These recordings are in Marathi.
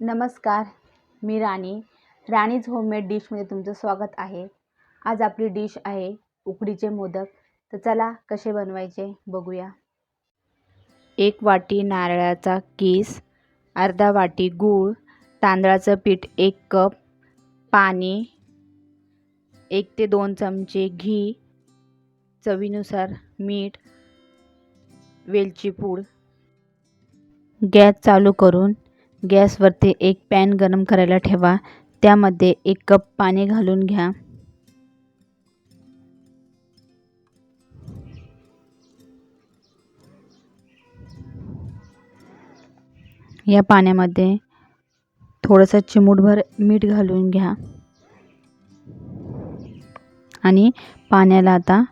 नमस्कार मी राणी. राणीज होममेड डिशमध्ये तुमचं स्वागत आहे. आज आपली डिश आहे उकडीचे मोदक. तर चला कसे बनवायचे बघूया. एक वाटी नारळाचा किस अर्धा वाटी गूळ तांदळाचं पीठ एक कप पाणी एक ते दोन चमचे घी चवीनुसार मीठ वेलची पूड. गॅस चालू करून गॅसवरती एक पॅन गरम करायला ठेवा. त्यामध्ये एक कप पाणी घालून घ्या. या पाण्यामध्ये थोडंसं चिमूटभर मीठ घालून घ्या. आणि पाण्याला आता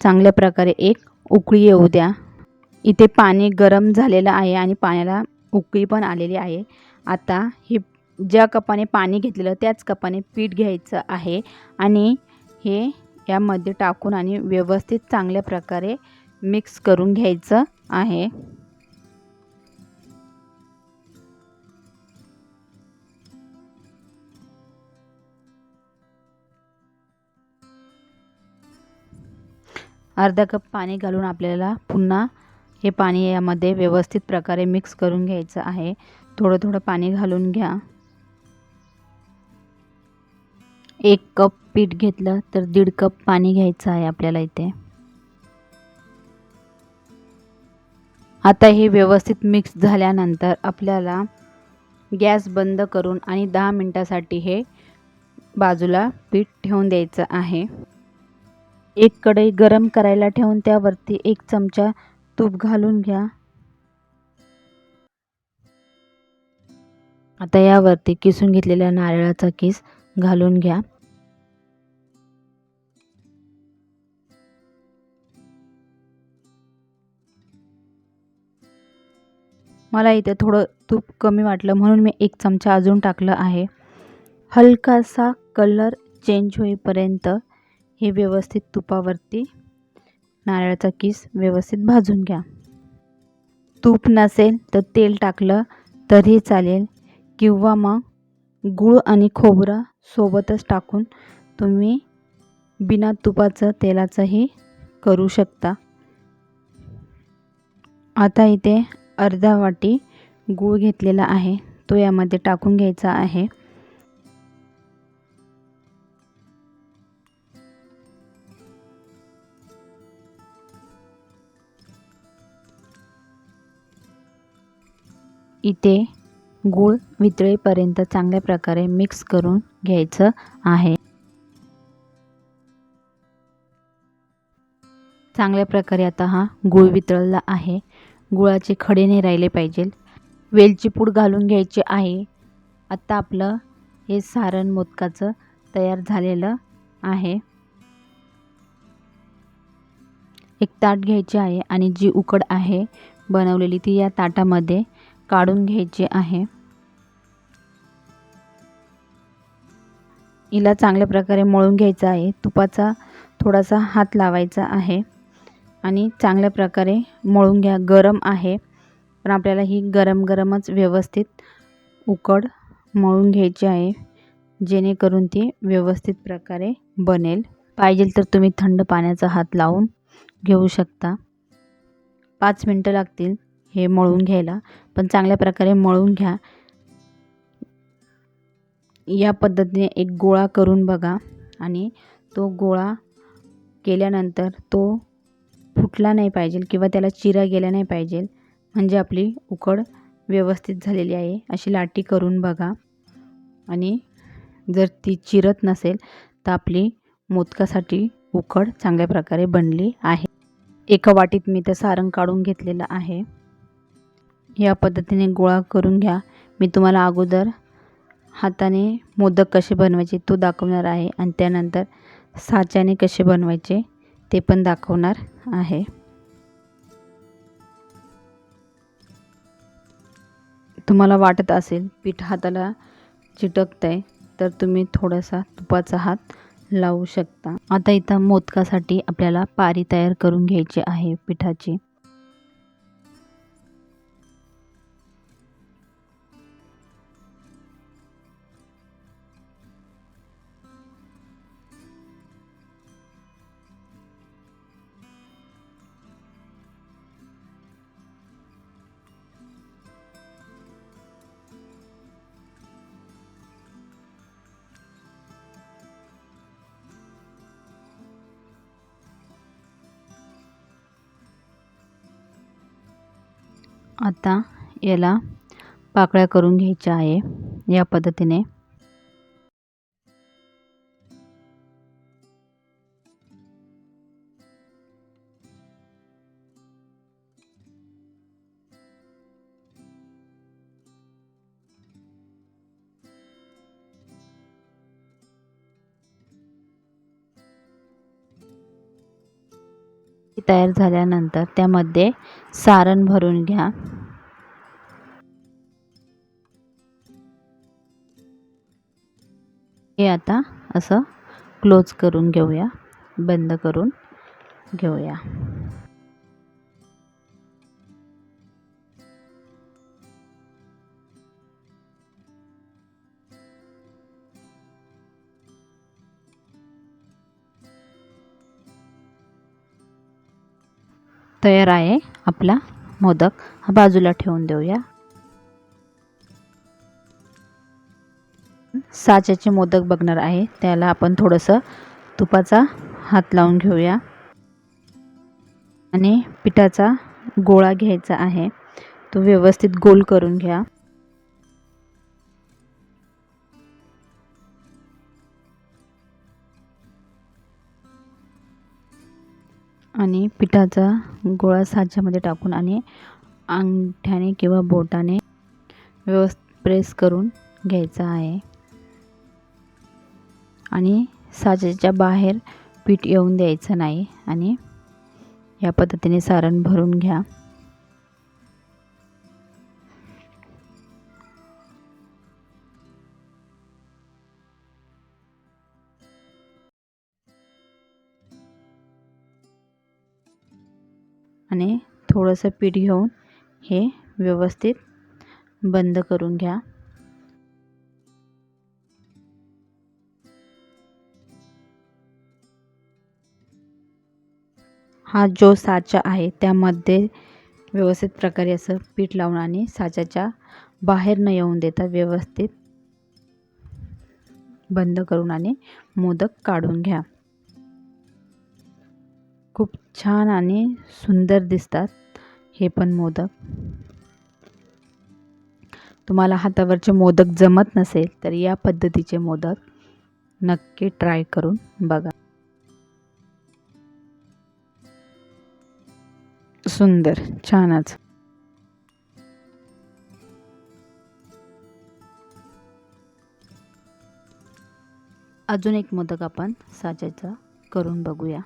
चांगल्या प्रकारे एक उकळी येऊ द्या. इथे पाणी गरम झालेलं आहे आणि पाण्याला उकळी पण आलेली आहे. आता हे ज्या कपाने पाणी घेतलेलं त्याच कपाने पीठ घ्यायचं आहे आणि हे यामध्ये टाकून आणि व्यवस्थित चांगल्या प्रकारे मिक्स करून घ्यायचं आहे. अर्धा कप पाणी घालून आपल्याला पुन्हा हे पाणी यामध्ये व्यवस्थित प्रकारे मिक्स करून घ्यायचं आहे. थोडं थोडं पाणी घालून घ्या. एक कप पीठ घेतलं तर दीड कप पाणी घ्यायचं आहे आपल्याला इथे. आता हे व्यवस्थित मिक्स झाल्यानंतर आपल्याला गॅस बंद करून आणि दहा मिनटासाठी हे बाजूला पीठ ठेवून द्यायचं आहे. एक कढई गरम करायला ठेवून त्यावरती एक चमचा तूप घालून घ्या. आता यावरती किसून घेतलेल्या नारळाचा किस घालून घ्या. मला इथे थोडं तूप कमी वाटलं म्हणून मी एक चमचा अजून टाकलं आहे. हलकासा कलर चेंज होईपर्यंत हे व्यवस्थित तुपावरती नारळाचा किस व्यवस्थित भाजून घ्या. तूप नसेल तर तेल टाकलं तरी चालेल किंवा मग गूळ आणि खोबरं सोबतच टाकून तुम्ही बिना तुपाचं तेलाचंही करू शकता. आता इथे अर्धा वाटी गूळ घेतलेला आहे. तो यामध्ये टाकून घ्यायचा आहे. इथे गूळ वितळेपर्यंत चांगल्या प्रकारे मिक्स करून घ्यायचं आहे. चांगल्या प्रकारे आता हा गूळ वितळला आहे. गुळाचे खडे नाही राहिले पाहिजे. वेलची पूड घालून घ्यायची आहे. आत्ता आपलं हे सारण मोदकाचं तयार झालेलं आहे. एक ताट घ्यायचे आहे आणि जी उकड आहे बनवलेली ती या ताटामध्ये काढून घ्यायची आहे. हिला चांगल्या प्रकारे मळून घ्यायचं आहे. तुपाचा थोडासा हात लावायचा आहे. आणि चांगल्या प्रकारे मळून घ्या. गरम आहे. पण आपल्याला ही गरम गरमच व्यवस्थित उकड मळून घ्यायची आहे. जेणेकरून ती व्यवस्थित प्रकारे बनेल. पाहिजे तर तुम्ही थंड पाण्याचा हात लावून घेऊ शकता. पाच मिनटं लागतील. हे मळून घ्यायला. पण चांगल्या प्रकारे मळून घ्या. या पद्धतीने एक गोळा करून बघा. आणि तो गोळा केल्यानंतर तो फुटला नाही पाहिजे किंवा त्याला चिरा गेला नाही पाहिजे. म्हणजे आपली उकड व्यवस्थित झालेली आहे. अशी लाटी करून बघा. आणि जर ती चिरत नसेल तर आपली मोदकासाठी उकड चांगल्या प्रकारे बनली आहे. एका वाटीत मी ते सारण काढून घेतलेलं आहे. या पद्धतीने गोळा करून घ्या. मी तुम्हाला अगोदर हाताने मोदक कसे बनवायचे तो दाखवणार आहे आणि त्यानंतर साच्याने कसे बनवायचे ते पण दाखवणार आहे. तुम्हाला वाटत असेल पीठ हाताला चिटकत आहे तर तुम्ही थोडासा तुपाचा हात लावू शकता. आता इथं मोदकासाठी आपल्याला पारी तयार करून घ्यायची आहे पिठाची. आता याला पाकळ्या करून घ्यायच्या आहे या पद्धतीने. तयार झाल्यानंतर त्यामध्ये सारण भरून घ्या. हे आता असं क्लोज करून घेऊया बंद करून घेऊया. तयार आहे आपला मोदक. हा बाजूला ठेवून देऊया. साच्याचे मोदक बघणार आहे. त्याला आपण थोडंसं तुपाचा हात लावून घेऊया. आणि पिठाचा गोळा घ्यायचा आहे. तो व्यवस्थित गोल करून घ्या. आणि पिठाचा गोळा साच्यामध्ये टाकून आणि अंगठ्याने किंवा बोटाने व्यवस्थित प्रेस करून घ्यायचा आहे. आणि साच्याच्या बाहेर पीठ येऊन द्यायचं नाही आणि या पद्धतीने सारण भरून घ्या. आणि थोडंसं पीठ घेऊन हे व्यवस्थित बंद करून घ्या. हा जो साचा आहे त्यामध्ये व्यवस्थित प्रकारे असं पीठ लावून आणि साच्याच्या बाहेर न येऊन देता व्यवस्थित बंद करून आणि मोदक काढून घ्या. खूप छान आणि सुंदर दिसतात. हे पण मोदक. तुम्हाला हातावरचे मोदक जमत नसेल तर या पद्धतीचे मोदक नक्की ट्राय करून बघा. सुंदर छानच. अजून एक मोदक आपण साच्याचा करून बघूया.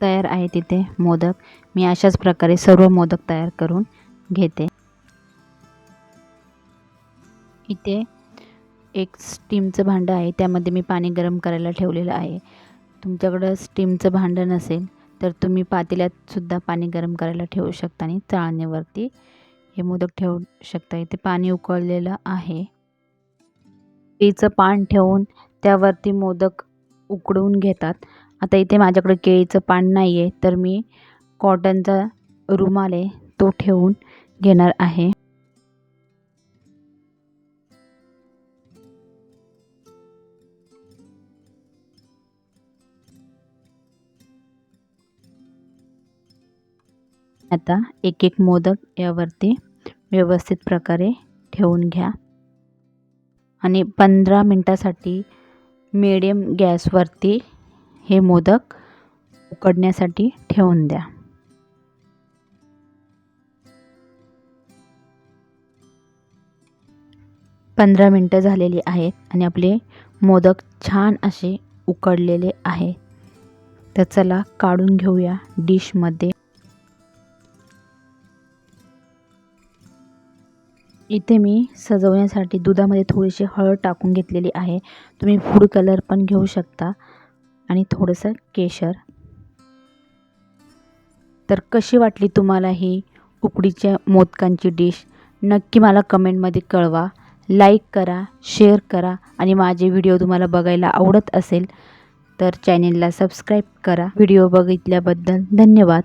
तयार आहे तिथे मोदक. मी अशाच प्रकारे सर्व मोदक तयार करून घेते. इथे एक स्टीमचं भांडं आहे. त्यामध्ये मी पाणी गरम करायला ठेवलेलं आहे. तुमच्याकडं स्टीमचं भांडं नसेल तर तुम्ही पातेल्यात सुद्धा पाणी गरम करायला ठेवू शकता आणि चाळणीवरती हे मोदक ठेवू शकता. इथे पाणी उकळलेलं आहे. पीचं पान ठेवून त्यावरती मोदक उकडवून घेतात. आता इथे माझ्याकडे केळीचं पान नाही आहे तर मी कॉटनचा रुमाल आहे तो ठेवून घेणार आहे. आता एक एक मोदक यावरती व्यवस्थित प्रकारे ठेवून घ्या. आणि पंधरा मिनटासाठी मिडियम गॅसवरती हे मोदक उकडण्यासाठी ठेवून द्या. पंधरा मिनटं झालेली आहेत आणि आपले मोदक छान असे उकडलेले आहे तर चला काढून घेऊया डिशमध्ये. इथे मी सजवण्यासाठी दुधामध्ये थोडीशी हळद टाकून घेतलेली आहे. तुम्ही फूड कलर पण घेऊ शकता. आणि थोडंसं केशर. तर कशी वाटली तुम्हाला ही उकडीच्या मोदकांची डिश? नक्की मला कमेंटमध्ये कळवा. लाईक करा शेअर करा आणि माझे व्हिडिओ तुम्हाला बघायला आवडत असेल तर चॅनेलला सबस्क्राईब करा. व्हिडिओ बघितल्याबद्दल धन्यवाद.